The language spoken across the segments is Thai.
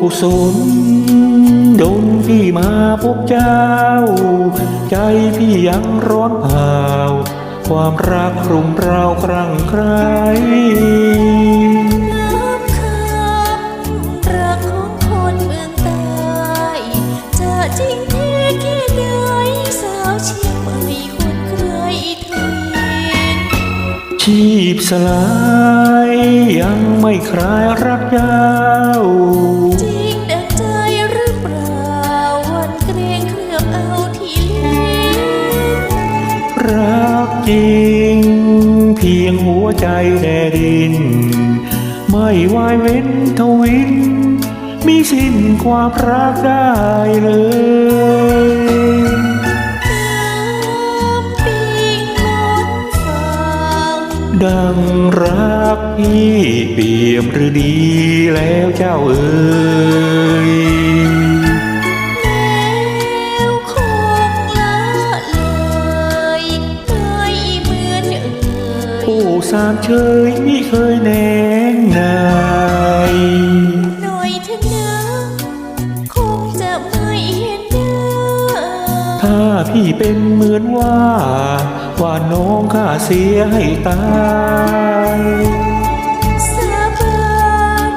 กุศลดนพี่มาพบเจ้า ใจพี่ยังร้อนเผาความรักรุมเร้าครั่งใครน้ำคำรักของคนเมืองใต้จะจริงแท้แค่ไหนสาวเชียงใหม่คนใครทุนชีพสลายยังไม่คลายรักเจ้า จริง เพียงหัวใจแดดิน ไม่วายเว้นทวินมีสิ้นความรักได้เลยน้ำปิงมนต์ฟังดังรักพี่เปี่ยมหรือดีแล้วเจ้าเอ๋ย สามเชยมิเคยแนงนายหน่อยเถอะนะคงจะไม่เห็นหน้าถ้าพี่เป็นเหมือนว่า ว่าน้องข้าเสียให้ตายสาบาน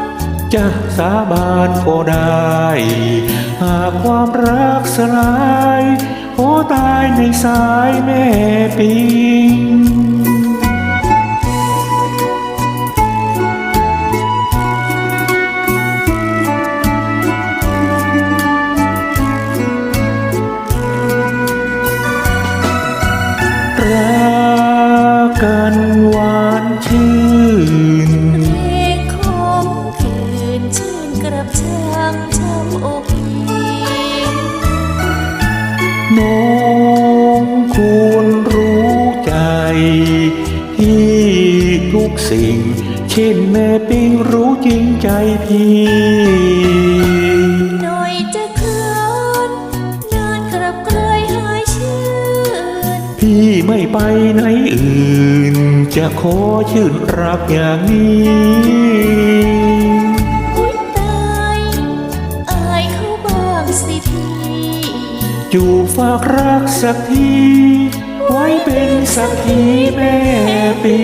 จะสาบานก็ได้ หากความรักสลายขอตายในสายแม่ปิ ชื่นเพลงของคืนชื่นกระช่างช้ำอกหญิงน้องควรรู้ใจ ที่ทุกสิ่งเช่นแม่ปิ้งรู้จริงใจพี่ พี่ไม่ไปไหนอื่น จะขอชื่นรักอย่างนี้อุ้ยตายอายเขาบ้างสิพี่จูบฝากรักสักที ไว้เป็นสักทีแม่ปี